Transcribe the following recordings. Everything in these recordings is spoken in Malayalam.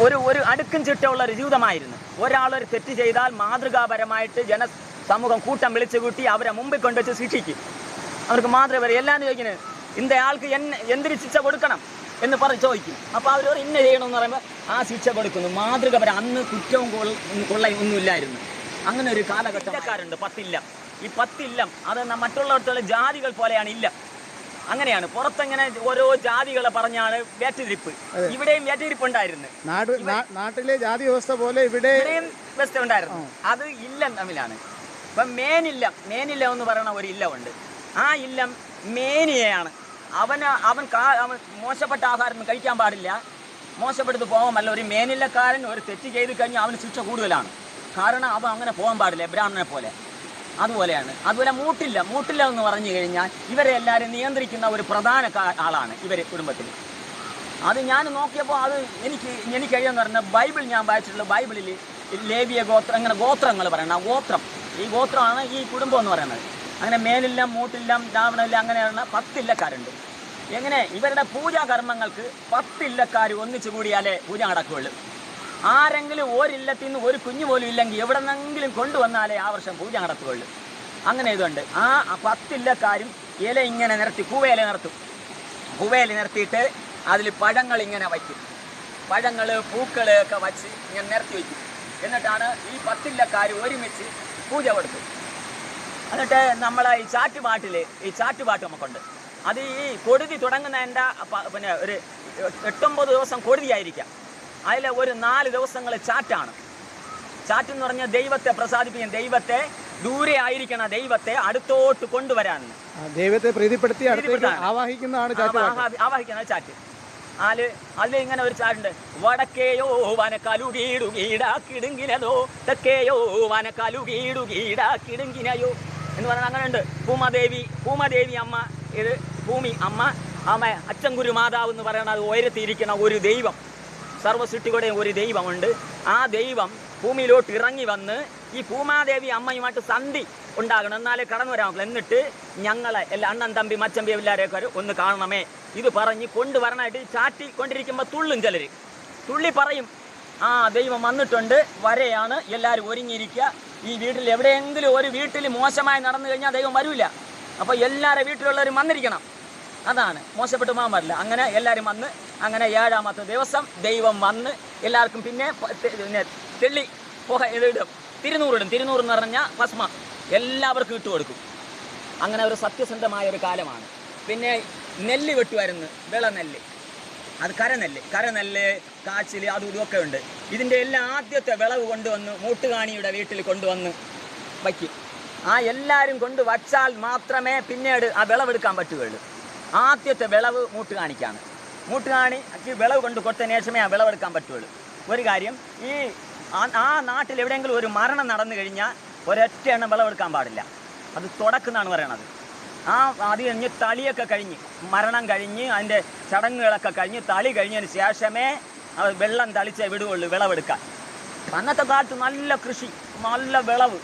ഒരു ഒരു അടുക്കും ചിട്ടയുള്ള ഒരു ജീവിതമായിരുന്നു. ഒരാളൊരു തെറ്റ് ചെയ്താൽ മാതൃകാപരമായിട്ട് ജന സമൂഹം കൂട്ടം വിളിച്ചു കൂട്ടി അവരെ മുമ്പിൽ കൊണ്ടുവച്ച് ശിക്ഷിക്കും. അവർക്ക് മാതൃക എല്ലാവരും ചോദിക്കുന്നത് ഇന്ന ആൾക്ക് എന്നെ എന്തിന് ശിക്ഷ കൊടുക്കണം? എന്ന് പറഞ്ഞ് ചോദിക്കും. അപ്പോൾ അവർ ഇന്ന ചെയ്യണമെന്ന് പറയുമ്പോൾ ആ ശിക്ഷ കൊടുക്കുന്നു. മാതൃകപരം അന്ന് കുറ്റവും കൊള്ള- കൊള്ളയും ഒന്നുമില്ലായിരുന്നു. അങ്ങനെ ഒരു കാലഘട്ടക്കാരുണ്ട് പത്തില്ലം. ഈ പത്തില്ലം അത് മറ്റുള്ളവർക്കുള്ള ജാതികൾ പോലെയാണ് ഇല്ലം. അങ്ങനെയാണ്. പുറത്തെങ്ങനെ ഓരോ ജാതികളെ പറഞ്ഞാണ് വേറ്റുതിരിപ്പ്. ഇവിടെയും വേറ്റുതിരിപ്പ് ഉണ്ടായിരുന്നു. നാട് നാട്ടിലെ ജാതി വ്യവസ്ഥ പോലെ ഇവിടെ ഇവിടെയും വ്യവസ്ഥ ഉണ്ടായിരുന്നു. അത് ഇല്ലം തമ്മിലാണ്. ഇപ്പം മേനില്ലം മേനില്ലം എന്ന് പറയുന്ന ഒരു ഇല്ലമുണ്ട് ആ ഇല്ലം മേനിയാണ് അവന് അവൻ കാ അവൻ മോശപ്പെട്ട ആഹാരം കഴിക്കാൻ പാടില്ല. മോശപ്പെട്ടത് പല്ല ഒരു മേനില്ലക്കാരൻ ഒരു തെറ്റ് ചെയ്ത് കഴിഞ്ഞാൽ അവന് ശിക്ഷ കൂടുതലാണ്. കാരണം അവൻ അങ്ങനെ പോകാൻ പാടില്ല ബ്രാഹ്മണനെ പോലെ. അതുപോലെയാണ്. അതുപോലെ മൂട്ടില്ല. മൂട്ടില്ല എന്ന് പറഞ്ഞു കഴിഞ്ഞാൽ ഇവരെ എല്ലാവരും നിയന്ത്രിക്കുന്ന ഒരു പ്രധാന ആളാണ് ഇവർ കുടുംബത്തിൽ അത് ഞാൻ നോക്കിയപ്പോൾ അത് എനിക്ക് എനിക്ക് കഴിയാന്ന് പറഞ്ഞാൽ ബൈബിൾ ഞാൻ വായിച്ചിട്ടുള്ള ബൈബിളിൽ ലേവിയ ഗോത്രം അങ്ങനെ ഗോത്രങ്ങൾ പറയണം ആ ഗോത്രം. ഈ ഗോത്രമാണ് ഈ കുടുംബം എന്ന് പറയുന്നത്. അങ്ങനെ മേലില്ല മൂട്ടില്ല ദാവണമില്ല അങ്ങനെയുള്ള പത്തില്ലക്കാരുണ്ട് എങ്ങനെ? ഇവരുടെ പൂജാകർമ്മങ്ങൾക്ക് പത്തില്ലക്കാർ ഒന്നിച്ചു കൂടിയാലേ പൂജ നടക്കുകയുള്ളൂ ആരെങ്കിലും ഒരില്ലത്തിൽ നിന്ന് ഒരു കുഞ്ഞു പോലും ഇല്ലെങ്കിൽ എവിടെ നിന്നെങ്കിലും കൊണ്ടുവന്നാലേ ആ വർഷം പൂജ നടത്തുകയുള്ളൂ. അങ്ങനെ ഇതുണ്ട്. ആ പത്തില്ലക്കാരും ഇല ഇങ്ങനെ നിരത്തി കൂവയില നിർത്തും കുവയിൽ നിർത്തിയിട്ട് അതിൽ പഴങ്ങൾ ഇങ്ങനെ വയ്ക്കും. പഴങ്ങൾ പൂക്കൾ ഒക്കെ വച്ച് ഇങ്ങനെ നിരത്തി വയ്ക്കും. എന്നിട്ടാണ് ഈ പത്തില്ലക്കാർ ഒരുമിച്ച് പൂജ കൊടുക്കും. എന്നിട്ട് നമ്മളെ ഈ ചാറ്റുപാട്ടിൽ ഈ ചാറ്റുപാട്ട് നമുക്കുണ്ട്. അത് ഈ കൊടുതി തുടങ്ങുന്നതിന്റെ പിന്നെ ഒരു എട്ടൊമ്പത് ദിവസം കൊടുതിയായിരിക്കാം. അതിൽ ഒരു നാല് ദിവസങ്ങൾ ചാറ്റാണ്. ചാറ്റ് എന്ന് പറഞ്ഞാൽ ദൈവത്തെ പ്രസാദിപ്പിക്കാൻ ദൈവത്തെ ദൂരെ ആയിരിക്കണം ദൈവത്തെ അടുത്തോട്ട് കൊണ്ടുവരാൻ. ദൈവത്തെ പ്രീതിപ്പെടുത്തി. ആവാഹിക്കുന്നതാണ് ആവാഹിക്കുന്ന ചാറ്റ്. ആൽ അതിൽ ഇങ്ങനെ ഒരു ചാറ്റുണ്ട്. വടക്കേയോ വനക്കാലുകീടുകീടാക്കിടുങ്കിനതോ തെക്കേയോ വനക്കാലുകീടുകീടാക്കിടുങ്കിനയോ എന്ന് പറഞ്ഞാൽ അങ്ങനെ ഉണ്ട് ഭൂമാദേവി ഭൂമാദേവി അമ്മ ഇത് ഭൂമി അമ്മ അമ്മ അച്ചൻകുരു മാതാവ് എന്ന് പറയുന്നത് ഉയരത്തിയിരിക്കുന്ന ഒരു ദൈവം. സർവസൃഷ്ടികളുടെയും ഒരു ദൈവമുണ്ട്. ആ ദൈവം ഭൂമിയിലോട്ട് ഇറങ്ങി വന്ന് ഈ ഭൂമാദേവി അമ്മയുമായിട്ട് സന്ധി ഉണ്ടാകണം. എന്നാലേ കടന്നു വരാൻ എന്നിട്ട് ഞങ്ങളെ എല്ലാ അണ്ണൻ തമ്പി മച്ചമ്പി എല്ലാവരെയൊക്കെ ഒന്ന് കാണണമേ. ഇത് പറഞ്ഞ് കൊണ്ടുവരണമായിട്ട് ചാറ്റി കൊണ്ടിരിക്കുമ്പോൾ തുള്ളും ചിലർ തുള്ളി പറയും ആ ദൈവം വന്നിട്ടുണ്ട്. വരെയാണ് എല്ലാവരും ഒരുങ്ങിയിരിക്കുക. ഈ വീട്ടിൽ എവിടെയെങ്കിലും ഒരു വീട്ടിൽ മോശമായി നടന്നു കഴിഞ്ഞാൽ ദൈവം വരില്ല അപ്പോൾ എല്ലാവരുടെ വീട്ടിലുള്ളവരും വന്നിരിക്കണം. അതാണ്. മോശപ്പെട്ടു പോകാൻ പാടില്ല അങ്ങനെ എല്ലാവരും വന്ന് അങ്ങനെ ഏഴാമത്തെ ദിവസം ദൈവം വന്ന് എല്ലാവർക്കും പിന്നെ പിന്നെ തെള്ളി പുക ഇതിടും തിരുനൂറിടും തിരുനൂറ് എന്ന് പറഞ്ഞാൽ ഭസ്മ. എല്ലാവർക്കും ഇട്ട് കൊടുക്കും. അങ്ങനെ ഒരു സത്യസന്ധമായ ഒരു കാലമാണ്. പിന്നെ നെല്ല് വെട്ടുമായിരുന്നു വിളനെല്ല്. അത് കരനെല്ല്. കരനെല്ല് കാച്ചിൽ അതും ഇതുമൊക്കെ ഉണ്ട്. ഇതിന്റെ എല്ലാം ആദ്യത്തെ വിളവ് കൊണ്ടുവന്ന് മൂട്ടുകാണിയുടെ വീട്ടിൽ കൊണ്ടുവന്ന് വയ്ക്കും. ആ എല്ലാവരും കൊണ്ട് വച്ചാൽ മാത്രമേ പിന്നീട് ആ വിളവെടുക്കാൻ പറ്റുകയുള്ളൂ. ആദ്യത്തെ വിളവ് മൂട്ടുകാണിക്കാണ്. മൂട്ടുകാണിക്ക് വിളവ് കൊണ്ട് കൊടുത്തതിന് ശേഷമേ ആ വിളവെടുക്കാൻ പറ്റുള്ളൂ. ഒരു കാര്യം ഈ ആ- നാട്ടിൽ എവിടെയെങ്കിലും ഒരു മരണം നടന്നു കഴിഞ്ഞാൽ ഒരൊറ്റ എണ്ണം വിളവെടുക്കാൻ പാടില്ല. അത് തുടക്കുന്നാണ് പറയണത്. ആ അത് കഴിഞ്ഞ് തളിയൊക്കെ കഴിഞ്ഞ് മരണം കഴിഞ്ഞ് അതിന്റെ ചടങ്ങുകളൊക്കെ കഴിഞ്ഞ് തളി കഴിഞ്ഞതിന് ശേഷമേ വെള്ളം തളിച്ചേ വിടുകയുള്ളൂ വിളവെടുക്കാൻ. അന്നത്തെ കാലത്ത് നല്ല കൃഷി നല്ല വിളവ്.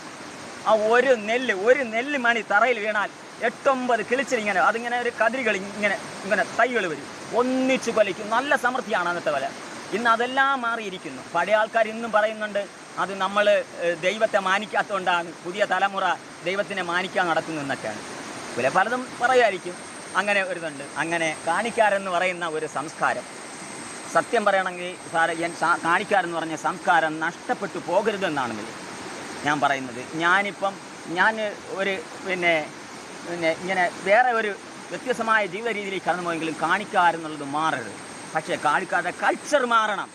ആ ഒരു നെല്ല് ഒരു നെല്ല് മണി തറയിൽ വീണാൽ എട്ടൊമ്പത് കിളിച്ചിലിങ്ങനെ അതിങ്ങനെ ഒരു കതിരികൾ ഇങ്ങനെ ഇങ്ങനെ തൈകൾ വരും. ഒന്നിച്ചു കൊലയ്ക്കും. നല്ല സമൃദ്ധിയാണ് അന്നത്തെ വില ഇന്ന് അതെല്ലാം മാറിയിരിക്കുന്നു. പഴയ ആൾക്കാർ ഇന്നും പറയുന്നുണ്ട് അത് നമ്മൾ ദൈവത്തെ മാനിക്കാത്തതുകൊണ്ടാണ് പുതിയ തലമുറ ദൈവത്തിനെ മാനിക്കാൻ നടക്കുന്നു എന്നൊക്കെയാണ്. പിന്നെ പലതും പറയുമായിരിക്കും അങ്ങനെ ഒരുതുണ്ട് അങ്ങനെ കാണിക്കാരെന്ന് പറയുന്ന ഒരു സംസ്കാരം. സത്യം പറയണമെങ്കിൽ സാറ് ഞാൻ കാണിക്കാരെന്ന് പറഞ്ഞ സംസ്കാരം നഷ്ടപ്പെട്ടു പോകരുതെന്നാണ് ഞാൻ പറയുന്നത്. ഞാനിപ്പം ഞാൻ ഒരു പിന്നെ പിന്നെ ഇങ്ങനെ വേറെ ഒരു വ്യത്യസ്തമായ ജീവിത രീതിയിലേക്ക് കടന്നു പോയെങ്കിലും കാണിക്കാരെന്നുള്ളത് മാറരുത്. പക്ഷേ കാണിക്കാതെ കൾച്ചർ മാറണം.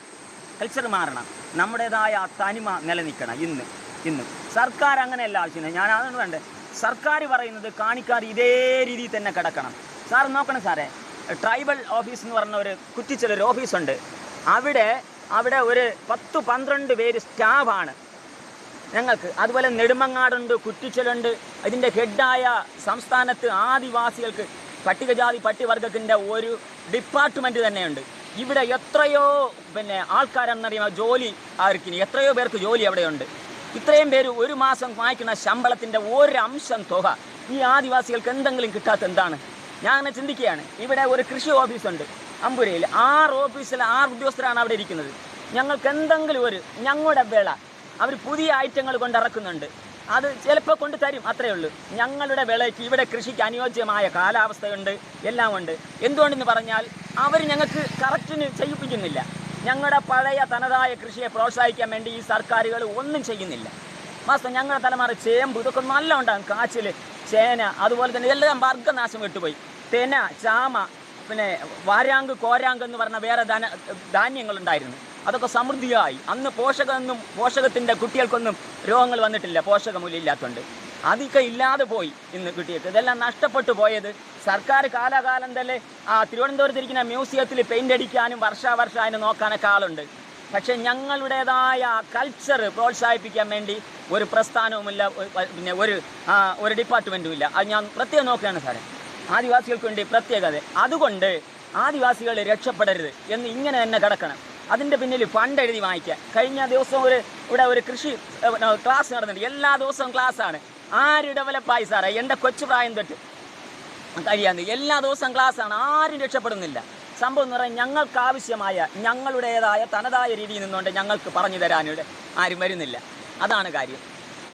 കൾച്ചർ മാറണം. നമ്മുടേതായ ആ തനിമ നിലനിൽക്കണം. ഇന്ന് ഇന്ന്. സർക്കാർ അങ്ങനെയല്ല ആവശ്യം ഞാൻ അതാണ് വേണ്ടത് സർക്കാർ പറയുന്നത് കാണിക്കാർ ഇതേ രീതിയിൽ തന്നെ കിടക്കണം. സാർ നോക്കണം സാറേ. ട്രൈബൽ ഓഫീസ് എന്ന് പറഞ്ഞ ഒരു കുറ്റിച്ചിലൊരു ഓഫീസുണ്ട്. അവിടെ അവിടെ ഒരു പത്ത് പന്ത്രണ്ട് പേര് സ്റ്റാഫാണ്. ഞങ്ങൾക്ക് അതുപോലെ നെടുമങ്ങാടുണ്ട് കുറ്റിച്ചലുണ്ട്. ഇതിന്റെ ഹെഡായ സംസ്ഥാനത്ത് ആദിവാസികൾക്ക് പട്ടികജാതി പട്ടികവർഗത്തിന്റെ ഒരു ഡിപ്പാർട്ട്മെന്റ് തന്നെയുണ്ട്. ഇവിടെ എത്രയോ പിന്നെ ആൾക്കാരെന്നറിയാം ജോലി ആർക്കിനി എത്രയോ പേർക്ക് ജോലി അവിടെയുണ്ട്. ഇത്രയും പേര് ഒരു മാസം വാങ്ങിക്കുന്ന ശമ്പളത്തിന്റെ ഒരു അംശം തുക ഈ ആദിവാസികൾക്ക് എന്തെങ്കിലും കിട്ടാത്ത എന്താണ്? ഞാൻ ചിന്തിക്കുകയാണ്. ഇവിടെ ഒരു കൃഷി ഓഫീസുണ്ട് അമ്പുരയിൽ. ആറ് ഓഫീസിലെ ആറ് ഉദ്യോഗസ്ഥരാണ് അവിടെ ഇരിക്കുന്നത്. ഞങ്ങൾക്ക് എന്തെങ്കിലും ഒരു ഞങ്ങളുടെ വിള അവർ പുതിയ ഐറ്റങ്ങൾ കൊണ്ട് ഇറക്കുന്നുണ്ട് അത് ചിലപ്പോൾ കൊണ്ട് തരും അത്രയേ ഉള്ളൂ. ഞങ്ങളുടെ വിളയ്ക്ക് ഇവിടെ കൃഷിക്ക് അനുയോജ്യമായ കാലാവസ്ഥയുണ്ട് എല്ലാം ഉണ്ട്. എന്തുകൊണ്ടെന്ന് പറഞ്ഞാൽ അവർ ഞങ്ങൾക്ക് കറക്റ്റിന് ചെയ്യിപ്പിക്കുന്നില്ല. ഞങ്ങളുടെ പഴയ തനതായ കൃഷിയെ പ്രോത്സാഹിക്കാൻ വേണ്ടി ഈ സർക്കാരുകൾ ഒന്നും ചെയ്യുന്നില്ല. മാസം ഞങ്ങളുടെ തലമുറ ചേമ്പ് ഇതൊക്കെ നല്ല ഉണ്ടാകും. കാച്ചിൽ ചേന അതുപോലെ തന്നെ എല്ലാം വർഗനാശം വിട്ടുപോയി. തെന ചാമ പിന്നെ വാരാങ്ക് കോരാങ്ക് എന്ന് പറഞ്ഞ വേറെ ധന ധാന്യങ്ങളുണ്ടായിരുന്നു. അതൊക്കെ സമൃദ്ധിയായി. അന്ന് പോഷകമൊന്നും പോഷകത്തിന്റെ കുട്ടികൾക്കൊന്നും രോഗങ്ങൾ വന്നിട്ടില്ല. പോഷകമൂല്യം ഇല്ലാത്തതുകൊണ്ട് അതൊക്കെ ഇല്ലാതെ പോയി ഇന്ന് കുട്ടികൾക്ക്. ഇതെല്ലാം നഷ്ടപ്പെട്ടു പോയത് സർക്കാർ കാലാകാലം തന്നെ ആ തിരുവനന്തപുരത്ത് ഇരിക്കുന്ന മ്യൂസിയത്തിൽ പെയിന്റ് അടിക്കാനും വർഷാവർഷം അതിനെ നോക്കാനൊക്കെ ആളുണ്ട്. പക്ഷേ ഞങ്ങളുടേതായ കൾച്ചർ പ്രോത്സാഹിപ്പിക്കാൻ വേണ്ടി ഒരു പ്രസ്ഥാനവുമില്ല പിന്നെ ഒരു ഒരു ഡിപ്പാർട്ട്മെന്റും ഇല്ല. അത് ഞാൻ പ്രത്യേകം നോക്കുകയാണ് സാറേ. ആദിവാസികൾക്ക് വേണ്ടി പ്രത്യേകത. അതുകൊണ്ട് ആദിവാസികൾ രക്ഷപ്പെടരുത് എന്ന് ഇങ്ങനെ തന്നെ കിടക്കണം. അതിന്റെ പിന്നിൽ ഫണ്ട് എഴുതി വാങ്ങിക്കുക. കഴിഞ്ഞ ദിവസം ഒരു ഇവിടെ ഒരു കൃഷി ക്ലാസ് നടന്നിട്ടുണ്ട്. എല്ലാ ദിവസവും ക്ലാസ്സാണ് ആര് ഡെവലപ്പായി സാറേ? എന്റെ കൊച്ചു പ്രായം തൊട്ട്. കഴിയാന്ന് എല്ലാ ദിവസവും ക്ലാസ്സാണ് ആരും രക്ഷപ്പെടുന്നില്ല. സംഭവം എന്ന് പറഞ്ഞാൽ ഞങ്ങൾക്ക് ആവശ്യമായ ഞങ്ങളുടേതായ തനതായ രീതിയിൽ നിന്നുകൊണ്ട് ഞങ്ങൾക്ക് പറഞ്ഞു തരാനിവിടെ ആരും വരുന്നില്ല. അതാണ് കാര്യം.